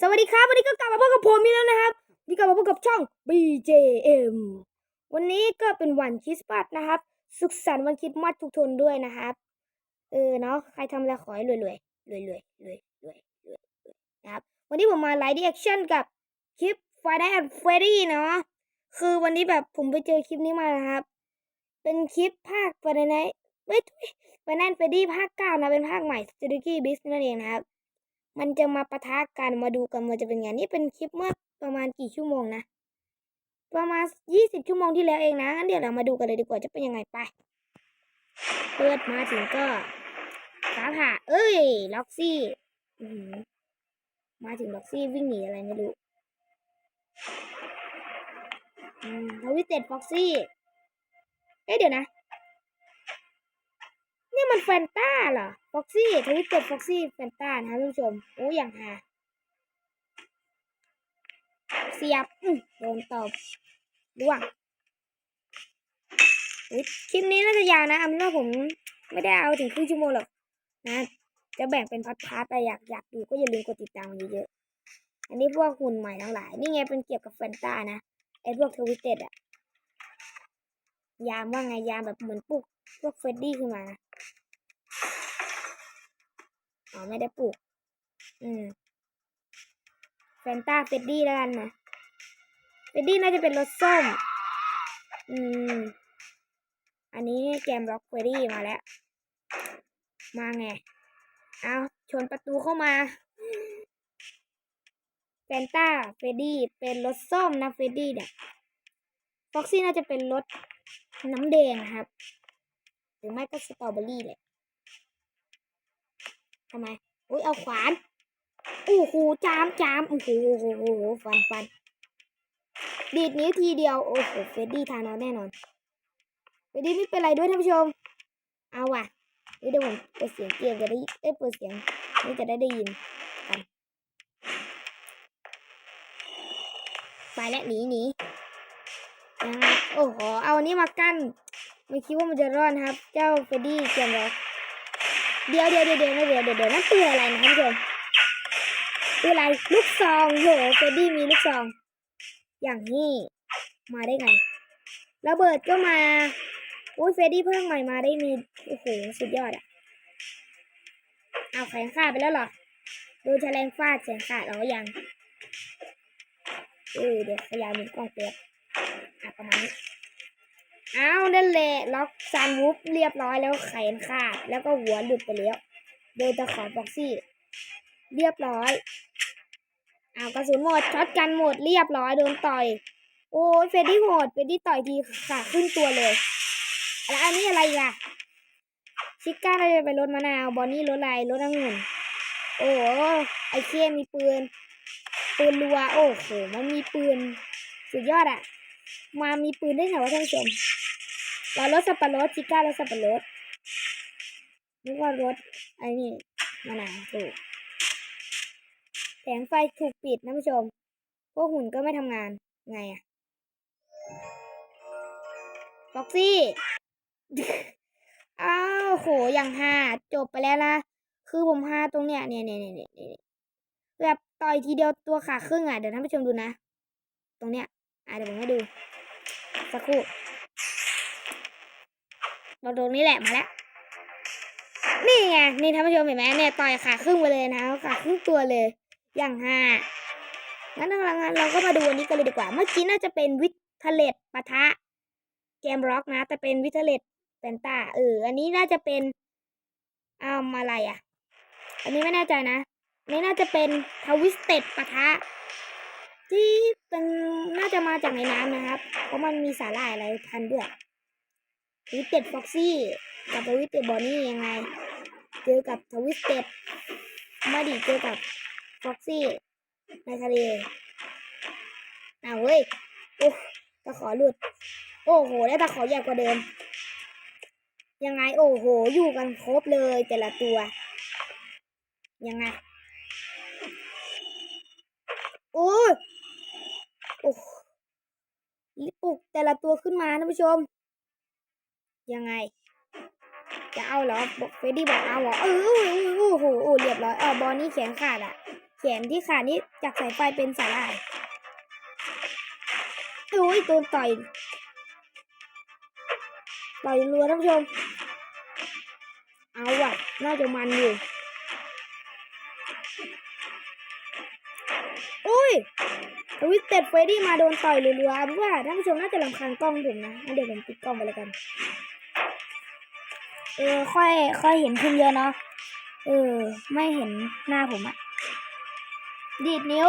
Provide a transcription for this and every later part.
สวัสดีครับ วันนี้ก็กลับมาพบกับผมอีกแล้วนะครับนี่กลับมาพบกับช่อง BJM วันนี้ก็เป็นวันคริสต์มาสนะครับ สุขสันต์วันคริสต์มาสทุกทนด้วยนะครับ เออเนาะใครทำอะไรขอให้รวยรวยรวยรวยรวยรวยรนะครับ วันนี้ผมมาไลฟ์ดีแอคชั่นกับคลิป Friday and Freddy เนาะคือวันนี้แบบผมไปเจอคลิปนี้มานะครับ เป็นคลิปภาค Friday Night เว้ย Friday Night Freddy ภาคเก้านะเป็นภาคใหม่ Studio Beast นั่นเองนะครับ มันจะมาปะทะกันมาดูกันว่าจะเป็นไงนี่เป็นคลิปเมื่อประมาณกี่ชั่วโมงนะ ประมาณยี่สิบชั่วโมงที่แล้วเองนะงั้นเดี๋ยวเรามาดูกันเลยดีกว่าจะเป็นยังไงไปเปิดมาถึงก็ฟ้าผ่าเอ้ย ล็อกซี่มาถึงล็อกซี่วิ่งหนีอะไรไม่รู้อืมทวิเต็ดฟ็อกซี่ เอ๊ะเดี๋ยวนะ นี่มันแฟนต้าเหรอฟ็อกซี่ทวิตเต็ดฟ็อกซี่แฟนต้านะครับท่านผู้ชมโอ้อย่างฮาเสียบอือโดนตบร่วงอุ๊ยคลิปนี้น่าจะยาวนะเอาเป็นว่าผมไม่ได้เอาถึงครึ่งชั่วโมงหรอกนะ จะแบ่งเป็นพาร์ทๆไปอยากอยากดูก็อย่าลืมกดติดตามมันเยอะๆอันนี้พวกหุ่นใหม่ทั้งหลาย นี่ไงเป็นเกี่ยวกับแฟนต้านะไอ้พวกทวิตเต็ดอะยามว่าไงยามแบบเหมือนปลุก พวกเฟรดดี้ขึ้นมาอ๋อไม่ได้ปลูก อืมแฟนตาเฟดดี้แล้วกันนะเฟดดี้น่าจะเป็นรสส้ม อืม อันนี้แกมร็อกเฟดดี้มาแล้ว มาไง เอาชนประตูเข้ามาแฟนตาเฟดดี้เป็นรสส้มนะเฟดดี้เนี่ย ฟ็อกซี่น่าจะเป็นรสน้ำแดงครับ หรือไม่ก็สตรอเบอรี่แหละทำไมอุ้ยเอาขวานโอ้โหจามจามโอ้โหโอ้โหโอ้โหฟันฟันดีดนิ้วทีเดียว โอ้โหเฟดดี้ทานอาแน่นอนเฟดดี้ไม่เป็นไรด้วยท่านผู้ชม เอาว่ะเดี๋ยวผมเปิดเสียงเกมจะได้เอ้เปิดเสียงนี่จะได้ได้ยินกันไปแล้วหนีหนีโอ้โหเอาอันนี้มากั้น ไม่คิดว่ามันจะรอดนะครับ เจ้าเฟดดี้เกมร็อกเดี๋ยวเดี๋ยวเดี๋ยวเดี๋ยวเดี๋ยวเดี๋ยวเดี๋ยวนั่นปืนอะไรนะท่านผู้ชมปืนอะไรลูกซองโหเฟดดี้มีลูกซอง อย่างนี้มาได้ไงระเบิดก็มาโอ้ยเฟดดี้เพิ่งใหม่มาได้มีโอ้โหสุดยอดอะเอาแขนขาดไปแล้วหรอโดนแฉลงฟาดแขนขาดแล้วยังเออเดี๋ยวพยายามมีกล้องเปียกอะประมาณนี้ อ้าวนั่นแหละล็อกซันวูฟเรียบร้อยแล้วแขนขาดแล้วก็หัวหลุดไปแล้ว โดยตะขอบ็อกซี่ เรียบร้อยอ้าวกระสุนหมดช็อตกันหมดเรียบร้อยโดนต่อย โอ้ยเฟรดดี้โหดเฟรดดี้ต่อยทีขาขึ้นตัวเลยแล้วอันนี้อะไรอะชิก้าเราจะไปรถมะนาวบอนนี่รถอะไรรถองุ่นโอ้ไอเคมีปืนปืนรัวโอ้โหมันมีปืน สุดยอดอะ มามีปืนได้ไงวะท่านผู้ชมเรารถสับปะรดชิก้ารถสับปะรดนึกว่ารถไอ้นี่มะนาวถูกแสงไฟถูกปิดนะผู้ชมพวกหุ่นก็ไม่ทำงานไงอะฟ็อกซี่อ้าวโหอย่างฮาจบไปแล้วนะคือผมฮาตรงเนี้ยเนี่ยเนี่ยเนี่ยเนี่ยเนี่ยแบบต่อยทีเดียวตัวขาครึ่งอะเดี๋ยวท่านผู้ชมดูนะ ตรงเนี้ย อะเดี๋ยวผมให้ดู สักครู่ตรงตรงนี้แหละมาแล้ว นี่ไง นี่ท่านผู้ชมเห็นไหมเนี่ยต่อยขาครึ่งไปเลยนะขาครึ่งตัวเลย อย่างห้างั้นงั้นเราก็มาดูอันนี้กันเลยดีกว่า เมื่อกี้น่าจะเป็นวิทเลตปะทะเกมร็อกนะ แต่เป็นวิทเลตแฟนตาเออ อันนี้น่าจะเป็นอ้าวอะไรอะ อันนี้ไม่แน่ใจนะนนี้น่าจะเป็นทวิสเต็ดปะทะ ที่เป็นน่าจะมาจากในน้ำนะครับ เพราะมันมีสาหร่ายอะไรพันด้วยทวิเต็ดฟ็อกซี่กับทวิเต็ดบอนนี่ยังไง เจอกับทวิสเต็ดมาดิเจอกับฟ็อกซี่ในทะเลอ้าวเฮ้ย โอ้ตะขอหลุด โอ้โหแล้วตะขอใหญ่กว่าเดิม ยังไง โอ้โห อยู่กันครบเลยแต่ละตัว ยังไง โอ้ย โอ้ปลุกแต่ละตัวขึ้นมาท่านผู้ชม ยังไง จะเอาเหรอบอกเฟรดดี้บอกเอาเหรอเออโอ้โหโอ้โหเรียบร้อยเออบอลนี่แขนขาดอะแขนที่ขาดนี่จากสายไฟเป็นสาหร่ายโอ้ยโดนต่อยต่อยรัวท่านผู้ชม เอาว่ะ น่าจะมันอยู่ อุ้ยทวิตเต็ดเฟรดี้มาโดนต่อยรัวๆราะว่าท่านผู้ชมน่าจะรำคาญกล้องผมนะงั้นเดี๋ยวผมปิดกล้องไปแล้วกัน เออ ค่อย ค่อยเห็นขึ้นเยอะเนาะ เออ ไม่เห็นหน้าผมอะดีดนิ้ว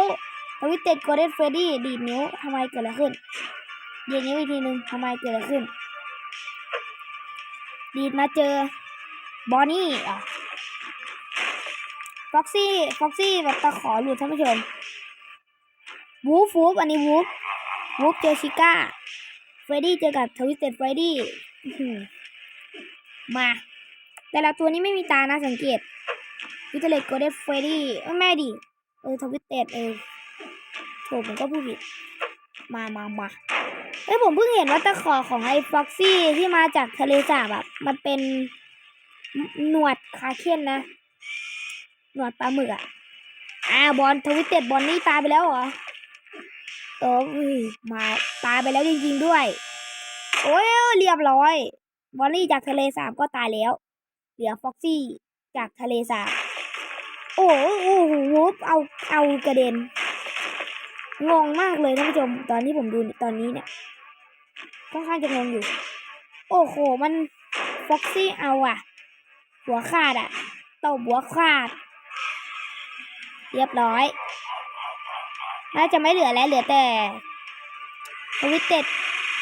ทวิตเต็ดโกลเด้นเฟรดดี้ดีดนิ้วทำไมเกิดอะไรขึ้นดีดนิ้วอีกทีหนึ่งทำไมเกิดอะไรขึ้น ดีดมาเจอบอนนี่อะ ฟ็อกซี่ฟ็อกซี่แบบตะขอหลุดท่านผู้ชมวูฟวูฟอันนี้วูฟวูฟเจอชิก้าเฟรดี้เจอกับทวิสเต็ดเฟรดี้มา แต่ละตัวนี้ไม่มีตานะสังเกตวิเทเลตโกเด้นเฟรดดี้ไม่ดิเออทวิสเต็ดเออโถผมก็พูดผิด มามามาเอ้ยผมเพิ่งเห็นว่าตะขอของไอ้ฟ็อกซี่ที่มาจากทะเลสาบแบบมันเป็นหนวดคาเคนนะ หนวดปลาหมึกอะอ่าบอลทวิตเต็ดบอลนี่ตายไปแล้วเหรอเอออุ้ยมาตายไปแล้วจริงๆด้วย โอ้ยเรียบร้อย บอลลี่จากทะเลสาบก็ตายแล้ว เหลือฟ็อกซี่จากทะเลสาบโอ้โหโอ้โหวูบเอาเอากระเด็น งงมากเลยท่านผู้ชม ตอนที่ผมดูตอนนี้เนี่ยค่อนข้างจะงงอยู่ โอ้โห มันฟ็อกซี่เอาอะหัวขาดอะตบหัวขาด เรียบร้อย น่าจะไม่เหลือแล้วเหลือแต่ทวิตเต็ด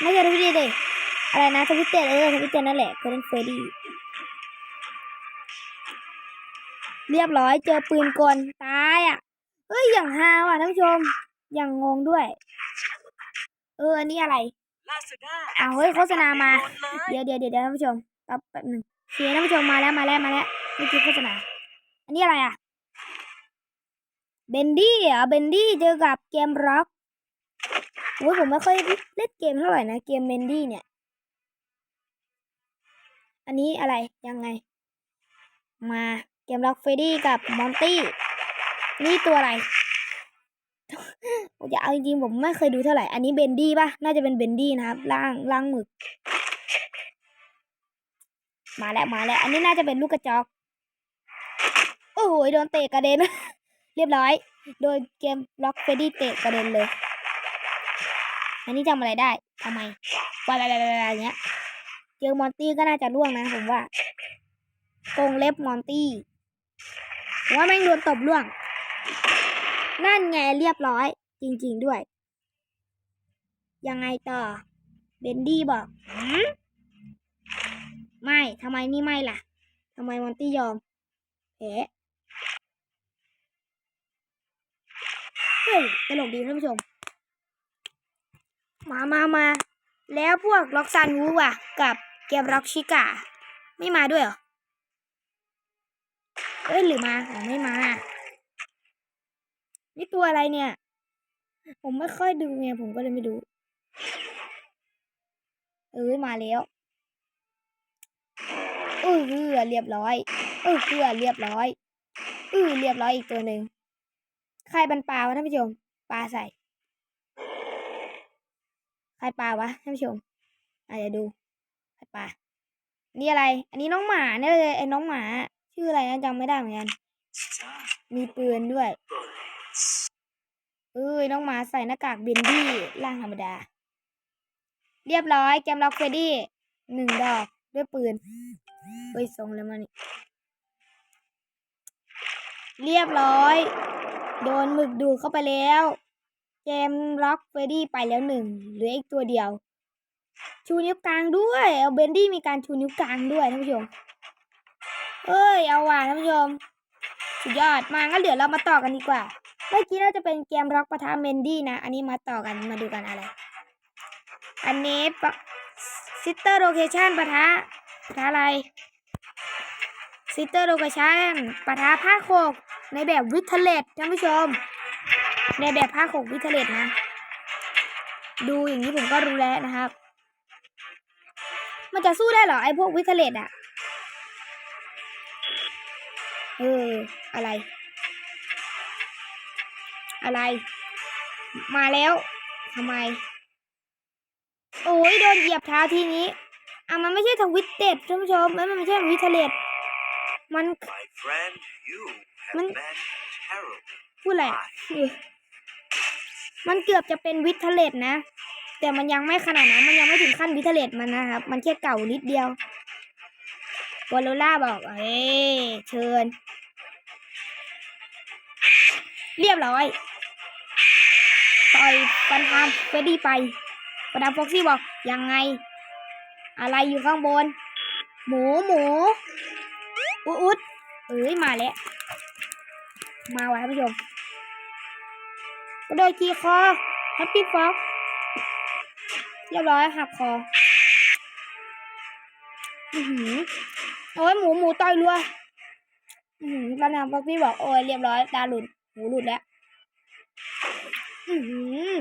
ไม่ใช่ทวิตเต็ดดิอะไรนะทวิตเต็ดเออทวิตเต็ดนั่นแหละคือเล่นเฟรดี้เรียบร้อยเจอปืนกลตายอะเอ้ยอย่างฮาวอะท่านผู้ชม อย่างงงด้วย เอออันนี้อะไรลาซาด้าอ้าวเฮ้ยโฆษณามาโอนเลยเดี๋ยวเดี๋ยวเดี๋ยวท่านผู้ชมแป๊บแป๊บหนึ่งโอเคท่านผู้ชมมาแล้วมาแล้วมาแล้วนี่คือโฆษณา อันนี้อะไรอะ เบนดี้เหรอเบนดี้เจอกับเกมร็อกโอ้ยผมไม่ค่อยเล่นเกมเท่าไหร่นะ เกมเบนดี้เนี่ย อันนี้อะไรยังไง มาเกมร็อกเฟรดี้กับมอนตี้ นี่ตัวอะไรผมจะเอาจริงๆผมไม่เคยดูเท่าไหร่ อันนี้เบนดี้ป่ะ น่าจะเป็นเบนดี้นะครับล่างล่างหมึก มาแล้วมาแล้ว อันนี้น่าจะเป็นลูกกระจอก โอ้โหโดนเตะกระเด็น เรียบร้อย โดยเกมล็อกเฟรดดี้เตะกระเด็นเลย อันนี้จำอะไรได้ทำไมวายๆๆๆอย่างเงี้ย เจอมอนตี้ก็น่าจะร่วงนะผมว่าตรงเล็บมอนตี้ว่าแม่งโดนตบร่วง นั่นไงเรียบร้อย จริง ๆด้วย ยังไงต่อ เบนดี้บอกไม่ทำไมนี่ไม่ล่ะทำไมมอนตี้ยอมแพ้ เฮ้ยตลกดีท่านผู้ชม มามามา แล้วพวกล็อกซันวูอะ กับเกมล็อกชิกาไม่มาด้วยเหรอ เอ้ยหรือมาอ๋อไม่มา นี่ตัวอะไรเนี่ย ผมไม่ค่อยดูไงผมก็เลยไม่ดู เอ้ยมาแล้วเออเอเรียบร้อยเออเอเรียบร้อยเออเรียบร้อยอีกตัวหนึ่ง ใครบันปลาวะท่านผู้ชม ปลาใส่ ใครปลาวะท่านผู้ชมอาจจะดูใครปลา นี่อะไร อันนี้น้องหมาเนี่ยเลยไอ้น้องหมา ชื่ออะไรนะจำไม่ได้เหมือนกัน มีปืนด้วยเอ้ยน้องหมาใส่หน้ากากเบนดี้ร่างธรรมดา เรียบร้อยแกมล็อกเฟรดดี้หนึ่งดอกด้วยปืนไปส่งแล้วมานี่เรียบร้อย โดนหมึกดูดเข้าไปแล้วแกมล็อกเฟรดี้ไปแล้วหนึ่งเหลืออีกตัวเดียว ชูนิ้วกลางด้วยเอาเบนดี้มีการชูนิ้วกลางด้วยท่านผู้ชมเอ้ยเอาว่ะท่านผู้ชมสุดยอดมางั้นเดี๋ยวเรามาต่อกันดีกว่า เมื่อกี้น่าจะเป็นเกมร็อกปะทะเมนดี้นะ อันนี้มาต่อกันมาดูกันอะไร อันนี้ปะซิสเตอร์โลเคชันปะทะปะทะอะไรซิสเตอร์โลเคชันปะทะผ้าโขก ในแบบวิทเลตท่านผู้ชม ในแบบผ้าโขกวิทเลตนะ ดูอย่างนี้ผมก็รู้แล้วนะครับ มันจะสู้ได้เหรอไอ้พวกวิทเลตอะเอออะไร อะไร มาแล้วทำไม โอ้ยโดนเหยียบเท้าทีนี้อะมันไม่ใช่ทวิตเต็ดท่านผู้ชมมันไม่ใช่วิตเทเลตมัน My friend, you have Man- been terrible. พูดอะไรอะเออมันเกือบจะเป็นวิทเทเลตนะ แต่มันยังไม่ขนาดนั้น มันยังไม่ถึงขั้นวิทเทเลตมันนะครับ มันแค่เก่านิดเดียววอลโลล่าบอกเอ้ยเชิญ เรียบร้อยต่อยฟันทามเฟรดดี้ไปฟันทามฟ็อกซี่บอกยังไง อะไรอยู่ข้างบน หมูหมู อุดอุดเอ้ยมาแล้ว มาว่ะท่านผู้ชมกระโดดขี่คอแฮปปี้ฟ็อกเรียบร้อยหักคอ อือหือโอ้ยหมูหมูต่อยรัวอือหือฟันทามฟ็อกซี่บอกโอ้ยเรียบร้อยตาหลุดหูหลุดแล้ว อือหือ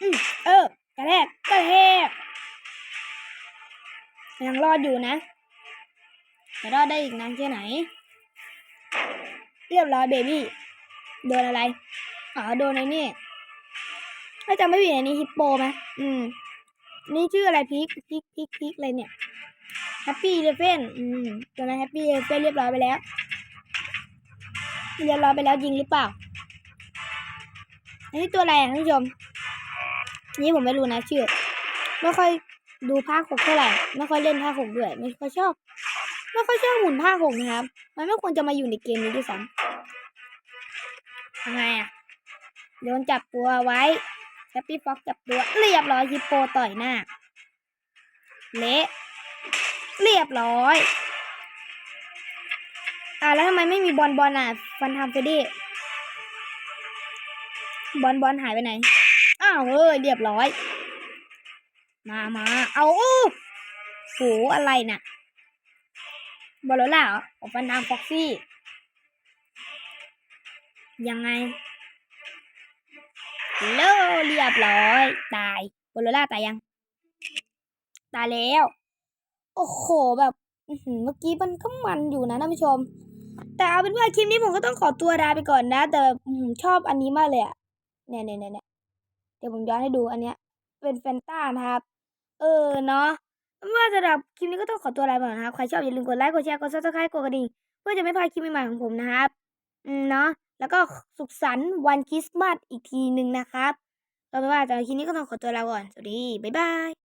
อืมเออกระแทกกระแทกยังรอดอยู่นะจะรอดได้อีกนานแค่ไหน เรียบร้อยเบบี้โดนอะไรอ๋อโดนไอ้นี่ถ้าจำไม่ผิดอันนี้ฮิปโปไหมอืม นี่ชื่ออะไรพิกพิกพิกพิกอะไรเนี่ยแฮปปี้เลเฟนอืมตัวนั้นแฮปปี้เลเฟนเรียบร้อยไปแล้วเรียบร้อยไปแล้วจริงหรือเปล่า อันนี้ตัวอะไรอะท่านผู้ชม นี่ผมไม่รู้นะชื่อ ไม่ค่อยดูภาคหกเท่าไหร่ ไม่ค่อยเล่นภาคหกด้วย ไม่ค่อยชอบ ไม่ค่อยชอบหุ่นภาคหกนะครับ มันไม่ควรจะมาอยู่ในเกมนี้ด้วยซ้ำทำไงอะโดนจับตัวไว้แฮปปี้ฟ็อกจับตัวเรียบร้อยฮิปโปต่อยหน้า เละเรียบร้อย อ่าแล้วทำไมไม่มีบอลบอลอะฟันทำเฟดี้บอลบอลหายไปไหน อ้าวเฮ้ยเรียบร้อย มามาเอาอู้โหอะไรน่ะ บอลล่าอองฟันทำฟ็อกซี่ ยังไงโลเรียบร้อย ตายบอลล่าตายยัง ตายแล้ว โอ้โหแบบเมื่อกี้มันก็มันอยู่นะท่านผู้ชม แต่เอาเป็นว่าคลิปนี้ผมก็ต้องขอตัวลาไปก่อนนะ แต่ชอบอันนี้มากเลยอะเน่เนี่ยเนี่ยเนี่ยเดี๋ยวผมย้อนให้ดูอันเนี้ย เป็นแฟนต้านะครับ เออเนาะ ไม่ว่าจะดับคลิปนี้ก็ต้องขอตัวลาไปก่อนนะครับ ใครชอบอย่าลืมกดไลค์ กดแชร์ กดซับสไครต์กดกระดิ่ง เพื่อจะไม่พลาดคลิปใหม่ๆของผมนะครับ อืมเนาะ แล้วก็สุขสันต์วันคริสต์มาสอีกทีหนึ่งนะครับก็ไม่ว่าจะคลิปนี้ก็ต้องขอตัวลาก่อน สวัสดี บ๊ายบาย